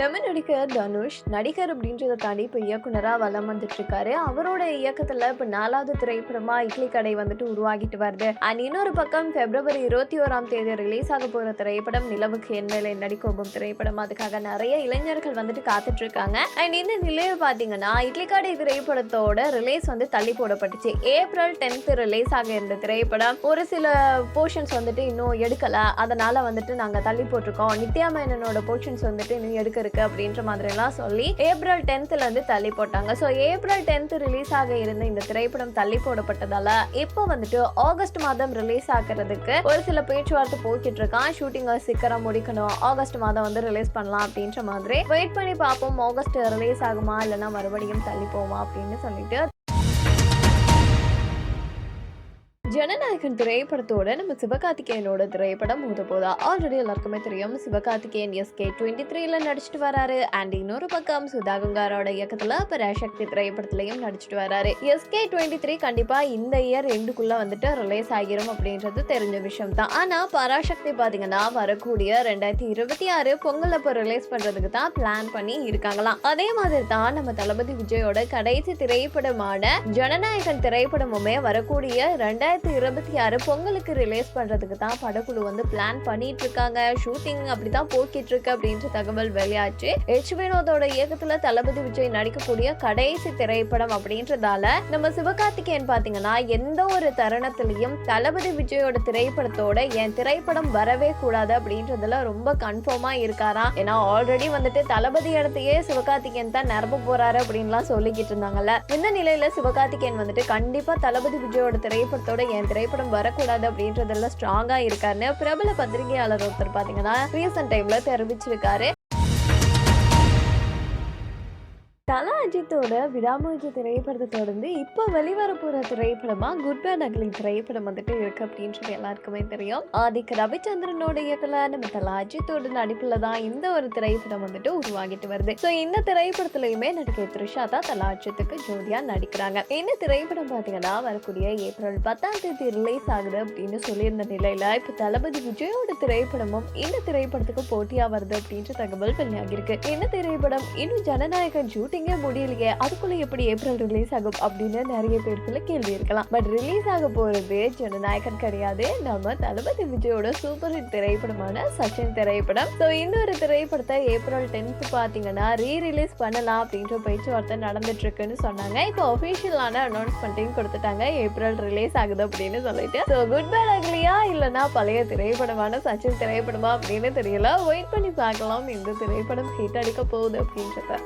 நம்ம நடிகர் தனுஷ் நடிகர் அப்படின்றத தாண்டி இப்போ இயக்குனராக வலம் வந்துட்டு இருக்காரு அவரோட இயக்கத்தில் இப்போ நாலாவது திரைப்படமா இட்லி கடை வந்துட்டு உருவாகிட்டு வருது. அண்ட் இன்னொரு பக்கம் பிப்ரவரி இருபத்தி ஓராம் தேதி ரிலீஸ் ஆக போகிற திரைப்படம் நிலவுக்கு என் நடிக்கோபம் திரைப்படம். அதுக்காக நிறைய இளைஞர்கள் வந்துட்டு காத்துட்டு இருக்காங்க அண்ட் இந்த நிலையை பார்த்தீங்கன்னா இட்லி கடை திரைப்படத்தோட ரிலீஸ் வந்து தள்ளி போடப்பட்டுச்சு. ஏப்ரல் டென்த் ரிலீஸ் ஆக இருந்த திரைப்படம். ஒரு சில போர்ஷன்ஸ் வந்துட்டு இன்னும் எடுக்கல. அதனால வந்துட்டு நாங்கள் தள்ளி போட்டிருக்கோம். நித்யா மேனனோட போர்ஷன்ஸ் வந்துட்டு இன்னும் எடுக்க இருக்கு அப்படின்ற மாதிரி எல்லாம் சொல்லி ஏப்ரல் டென்த்ல இருந்து தள்ளி போட்டாங்க. ஸோ ஏப்ரல் டென்த் ரிலீஸ் ஆக இருந்த இந்த திரைப்படம் தள்ளி போடப்பட்டதால இப்போ வந்துட்டு ஆகஸ்ட் மாதம் ரிலீஸ் ஆகிறதுக்கு ஒரு சில பேச்சுவார்த்தை போய்கிட்டு இருக்கான். ஷூட்டிங்கை சீக்கிரம் முடிக்கணும். ஆகஸ்ட் மாதம் வந்து ரிலீஸ் பண்ணலாம் அப்படின்ற மாதிரி. வெயிட் பண்ணி பார்ப்போம். ஆகஸ்ட் ரிலீஸ் ஆகுமா? இல்லைன்னா மறுபடியும் தள்ளி போவோமா? அப்படின்னு சொல்லிட்டு ஜனநாயகன் திரைப்படத்தோட நம்ம சிவகார்த்திகேயனோட திரைப்படம் மோத போதா? ஆல்ரெடி எல்லாருக்குமே தெரியும். சிவகார்த்திகேயன் எஸ்கே டுவெண்ட்டி த்ரீல நடிச்சிட்டு வராரு. அண்ட் இன்னொரு பக்கம் சுதா கங்காரோட இயக்கத்துல பராசக்தி திரைப்படத்திலையும் நடிச்சிட்டு வராரு. எஸ்கே டுவெண்ட்டி த்ரீ கண்டிப்பா இந்த இயர் ரெண்டுக்குள்ள வந்துட்டு ரிலீஸ் ஆகிரும் அப்படின்றது தெரிஞ்ச விஷயம் தான் ஆனா பராசக்தி பாத்தீங்கன்னா வரக்கூடிய ரெண்டாயிரத்தி இருபத்தி ஆறு பொங்கல் அப்போ ரிலீஸ் பண்றதுக்கு தான் பிளான் பண்ணி இருக்காங்களாம். அதே மாதிரி தான் நம்ம தளபதி விஜயோட கடைசி திரைப்படமான ஜனநாயகன் திரைப்படமுமே வரக்கூடிய ரெண்டாயிரத்தி இருபத்தி ஆறு பொங்கலுக்கு ரிலீஸ் பண்ணுறதுக்கு தான் படக்குழு வந்து பிளான் பண்ணிட்டு இருக்காங்க. ஷூட்டிங் அப்படிதான் போக்கிட்டு இருக்கு அப்படின்ற தகவல் வெளியாச்சு. எச் வினோதோட இயக்கத்துல தளபதி விஜய் நடிக்கக்கூடிய கடைசி திரைப்படம் அப்படின்றதால நம்ம சிவகார்த்திகேயன் பாத்தீங்கன்னா எந்த ஒரு தருணத்திலையும் தளபதி விஜயோட திரைப்படத்தோட என் திரைப்படம் வரவே கூடாது அப்படின்றதுல ரொம்ப கன்ஃபார்மா இருக்காராம். ஏன்னா ஆல்ரெடி வந்துட்டு தளபதி இடத்தையே சிவகார்த்திகேயன் தான் நிரப்ப போறாரு அப்படின்லாம் சொல்லிக்கிட்டு இருந்தாங்கல்ல. இந்த நிலையில சிவகார்த்திகேயன் வந்துட்டு கண்டிப்பா தளபதி விஜயோட திரைப்படத்தோட என் திரைப்படம் வரக்கூடாது அப்படின்றதெல்லாம் ஸ்ட்ராங்கா இருக்காருன்னு பிரபல பத்திரிகையாளர் ஒருத்தர் பாத்தீங்கன்னா ரீசெண்ட் டைம்ல தெரிவிச்சிருக்காரு. தலா அஜித்தோட விடாமுயற்சி திரைப்படத்தை தொடர்ந்து இப்போ வெளிவர போகிற திரைப்படமா குட் பேட் அக்லி திரைப்படம் வந்துட்டு இருக்கு அப்படின்றது எல்லாருக்குமே தெரியும். ஆதிக் ரவிச்சந்திரனோட இயக்கல நம்ம தலா அஜித்தோட நடிப்புல தான் இந்த ஒரு திரைப்படம் வந்துட்டு உருவாகிட்டு வருது. ஸோ இந்த திரைப்படத்துலையுமே நடிகை த்ரிஷா தான் தலா அஜித்துக்கு ஜோதியா நடிக்கிறாங்க. இந்த திரைப்படம் பார்த்தீங்கன்னா வரக்கூடிய ஏப்ரல் பத்தாம் தேதி ரிலீஸ் ஆகுது அப்படின்னு சொல்லியிருந்த நிலையில இப்போ தளபதி விஜயோட திரைப்படமும் இந்த திரைப்படத்துக்கு போட்டியா வருது அப்படின்ற தகவல் வெளியாகிருக்கு இந்த திரைப்படம்? இன்னும் ஜனநாயகன் ஷூட்டிங்கே முடியலையே அதுக்குள்ள எப்படி ஏப்ரல் ரிலீஸ் ஆகும் அப்படின்னு நிறைய பேருக்குள்ள கேள்வி இருக்கலாம். பட் ரிலீஸ் ஆக போறது ஜனநாயகன் கிடையாது. நம்ம தளபதி விஜயோட சூப்பர் ஹிட் திரைப்படமான சச்சின் திரைப்படம். ஸோ இன்னொரு திரைப்படத்தை ஏப்ரல் டென்த் பார்த்தீங்கன்னா ரீ ரிலீஸ் பண்ணலாம் அப்படின்ற பேச்சுவார்த்தை நடந்துட்டு இருக்குன்னு சொன்னாங்க. இப்போ ஒஃபிஷியலான அனௌன்ஸ்மெண்ட்டையும் கொடுத்துட்டாங்க. ஏப்ரல் ரிலீஸ் ஆகுது அப்படின்னு சொல்லிட்டு. ஸோ குட் பேட் அக்லியா? இல்லைன்னா பழைய திரைப்படமான சச்சின் திரைப்படமா அப்படின்னு தெரியல. வெயிட் பண்ணி பார்க்கலாம். இந்த திரைப்படம் ஹிட் அடிக்க போகுது அப்படின்றத.